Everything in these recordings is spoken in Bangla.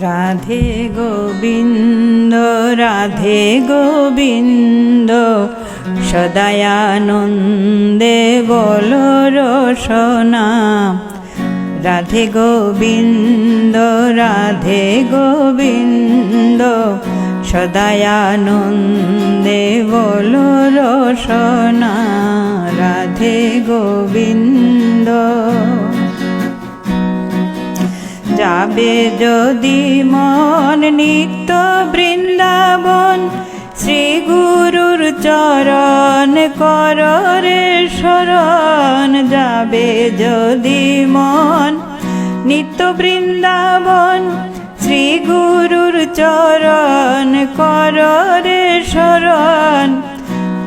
রাধে গোবিন্দ রাধে গোবিন্দ সদায়ানন্দে বল রসনা। রাধে গোবিন্দ রাধে গোবিন্দ সদায়ানন্দে বল রসনা। রাধে গোবিন্দ। যাবে যদি মন নিত্য বৃন্দাবন, শ্রী গুরুর চরণ কররে শরণ। যাবে যদি মন নিত্য বৃন্দাবন, শ্রী গুরুর চরণ কররে শরণ।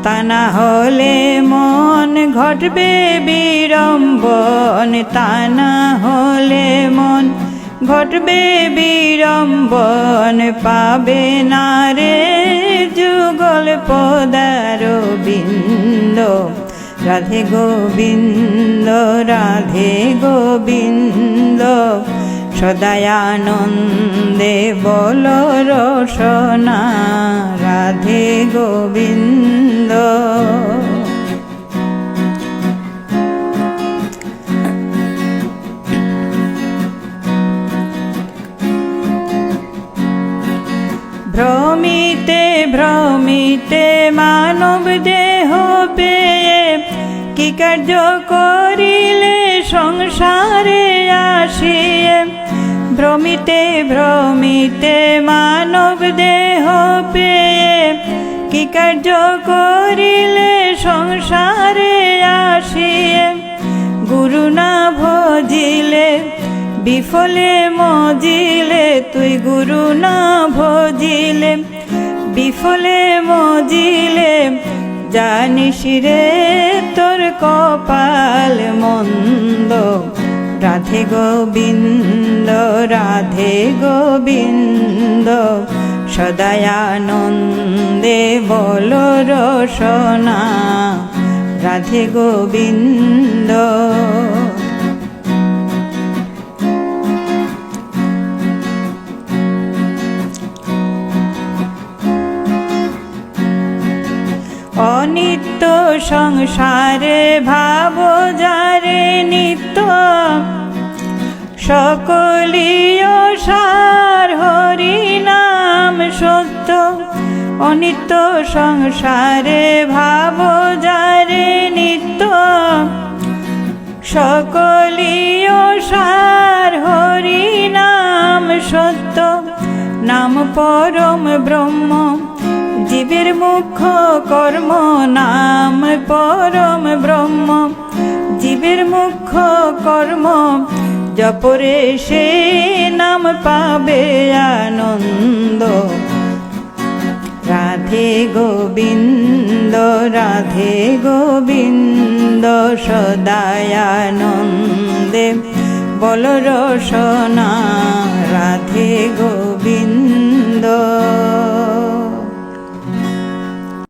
তা না হলে মন ঘটবে বিড়ম্বন, তা না হলে মন ঘটবে বিড়ম্বন। পাবে না রে যুগল পদার বিন্দ রাধে গোবিন্দ রাধে গোবিন্দ। সদায়ানন্দে বল রসনা, রাধে গোবিন্দ। ভ্রমিতে ভ্রমিতে মানব দেহ পেয়ে কি কার্য করিলে সংসারে আসিয়ে? ভ্রমিতে ভ্রমিতে মানব দেহ পেয়ে কি কার্য করিলে সংসারে আসিয়ে? গুরু না ভজিলে বিফলে মজিলে, তুই গুরু না ভজিলে। বিফলে মজিলে, জানিস রে তোর কপাল মন্দ। রাধে গোবিন্দ রাধে গোবিন্দ সদায়ানন্দে বল রসনা। রাধে গোবিন্দ। অনিত্য সংসারে ভাব যারে নিত্য। সকলীয় সার হরি নাম সত্য। অনিত্য সংসারে ভাব যারে নিত্য। সকলীয় সার হরি নাম সত্য। নাম পরম ব্রহ্ম। জীবের মুখ্য কর্ম নাম পরম ব্রহ্ম। জীবের মুখ্য কর্ম জপরে সে নাম পাবে আনন্দ। রাধে গোবিন্দ রাধে গোবিন্দ সদায়ানন্দে বল রসনা